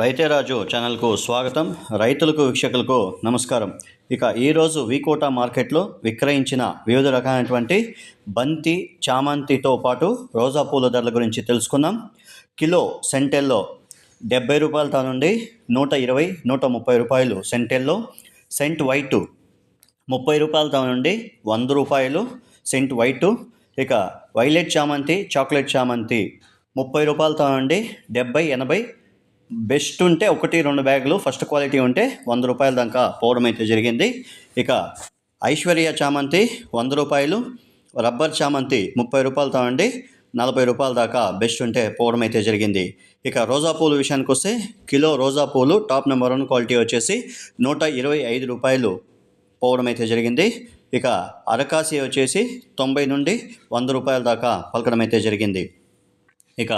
రైతే రాజు ఛానల్కు స్వాగతం. రైతులకు వీక్షకులకు నమస్కారం. ఇక ఈరోజు వీకోటా మార్కెట్లో విక్రయించిన వివిధ రకాలైనటువంటి బంతి చామంతితో పాటు రోజా పూల ధరల గురించి తెలుసుకుందాం. కిలో సెంటెల్లో డెబ్బై రూపాయలతో నుండి నూట ఇరవై నూట ముప్పై రూపాయలు సెంటెల్లో. సెంట్ వైటు ముప్పై రూపాయలతో నుండి వంద రూపాయలు సెంట్ వైటు. ఇక వైలెట్ చామంతి చాక్లెట్ చామంతి ముప్పై రూపాయలతో నుండి డెబ్బై ఎనభై బెస్ట్ ఉంటే ఒకటి రెండు బ్యాగులు ఫస్ట్ క్వాలిటీ ఉంటే వంద రూపాయల దాకా పోవడం అయితే జరిగింది. ఇక ఐశ్వర్య చామంతి వంద రూపాయలు రబ్బర్ చామంతి ముప్పై రూపాయలతో అండి నలభై రూపాయల దాకా బెస్ట్ ఉంటే పోవడం అయితే జరిగింది. ఇక రోజా పూలు విషయానికి వస్తే కిలో రోజా పూలు టాప్ నెంబర్ వన్ క్వాలిటీ వచ్చేసి నూట ఇరవై ఐదు రూపాయలు పోవడం అయితే జరిగింది. ఇక అరకాసి వచ్చేసి తొంభై నుండి వంద రూపాయల దాకా పలకడం అయితే జరిగింది. ఇక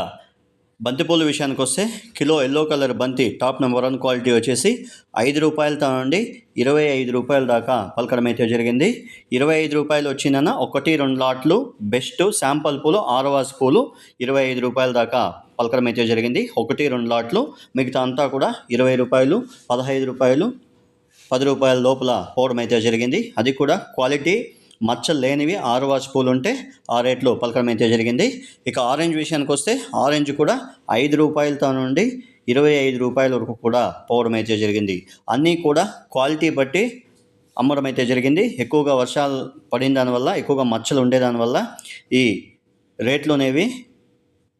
బంతిపూల విషయానికి వస్తే కిలో ఎల్లో కలర్ బంతి టాప్ నెంబర్ వన్ క్వాలిటీ వచ్చేసి ఐదు రూపాయలతో నుండి ఇరవై ఐదు రూపాయల దాకా పలకడం అయితే జరిగింది. ఇరవై ఐదు రూపాయలు వచ్చిందన్న ఒకటి రెండు లాట్లు బెస్ట్ శాంపల్ పూలు ఆరవాస్ పూలు ఇరవై ఐదు రూపాయల దాకా పలకడం అయితే జరిగింది. ఒకటి రెండు లాట్లు మిగతా అంతా కూడా ఇరవై రూపాయలు పదహైదు రూపాయలు పది రూపాయల లోపల పోవడం అయితే జరిగింది. అది కూడా క్వాలిటీ మచ్చలు లేనివి ఆరు వాచ్ పూలు ఉంటే ఆ రేట్లో పలకడం అయితే జరిగింది. ఇక ఆరెంజ్ విషయానికి వస్తే ఆరెంజ్ కూడా ఐదు రూపాయలతో నుండి ఇరవై ఐదు రూపాయల వరకు కూడా పోవడం అయితే జరిగింది. అన్నీ కూడా క్వాలిటీ బట్టి అమ్మడం అయితే జరిగింది. ఎక్కువగా వర్షాలు పడిన దానివల్ల ఎక్కువగా మచ్చలు ఉండేదానివల్ల ఈ రేట్లు అనేవి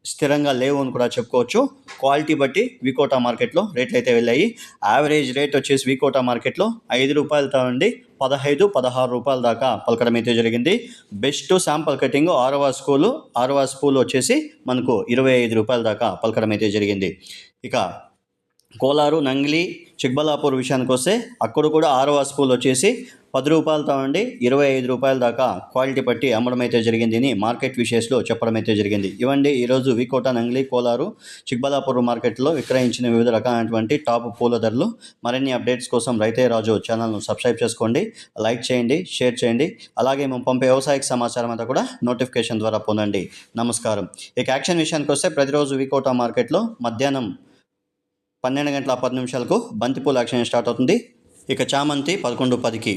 స్థిరంగా లేవు అని కూడా చెప్పుకోవచ్చు. క్వాలిటీ బట్టి వికోటా మార్కెట్లో రేట్లు అయితే వెళ్ళాయి. యావరేజ్ రేట్ వచ్చేసి వికోటా మార్కెట్లో ఐదు రూపాయలతో నుండి పదహైదు పదహారు రూపాయల దాకా పలకడం అయితే జరిగింది. బెస్ట్ శాంపుల్ కటింగ్ ఆరవ స్కూలు ఆరవ స్కూల్ వచ్చేసి మనకు ఇరవై ఐదు రూపాయల దాకా పలకడం అయితే జరిగింది. ఇక కోలారు నంగిలి చిక్బలాపూర్ విషయానికి వస్తే అక్కడ కూడా ఆరవ స్కూల్ వచ్చేసి పది రూపాయలతో నుండి ఇరవై ఐదు రూపాయల దాకా క్వాలిటీ పట్టి అమ్మడం అయితే జరిగింది అని మార్కెట్ విషయస్లో చెప్పడం అయితే జరిగింది. ఇవ్వండి ఈరోజు వికోట నంగిలి కోలారు చిక్బలాపూర్ మార్కెట్లో విక్రయించిన వివిధ రకాలైనటువంటి టాప్ పూల ధరలు. మరిన్ని అప్డేట్స్ కోసం రైతే రాజు ఛానల్ను సబ్స్క్రైబ్ చేసుకోండి లైక్ చేయండి షేర్ చేయండి. అలాగే మేము పంపే వ్యవసాయక సమాచారం అంతా కూడా నోటిఫికేషన్ ద్వారా పొందండి. నమస్కారం. ఇక యాక్షన్ విషయానికి వస్తే ప్రతిరోజు వికోటా మార్కెట్లో మధ్యాహ్నం పన్నెండు గంటల పది నిమిషాలకు బంతిపూల యాక్షన్ స్టార్ట్ అవుతుంది. ఇక చామంతి పదకొండు పదికి.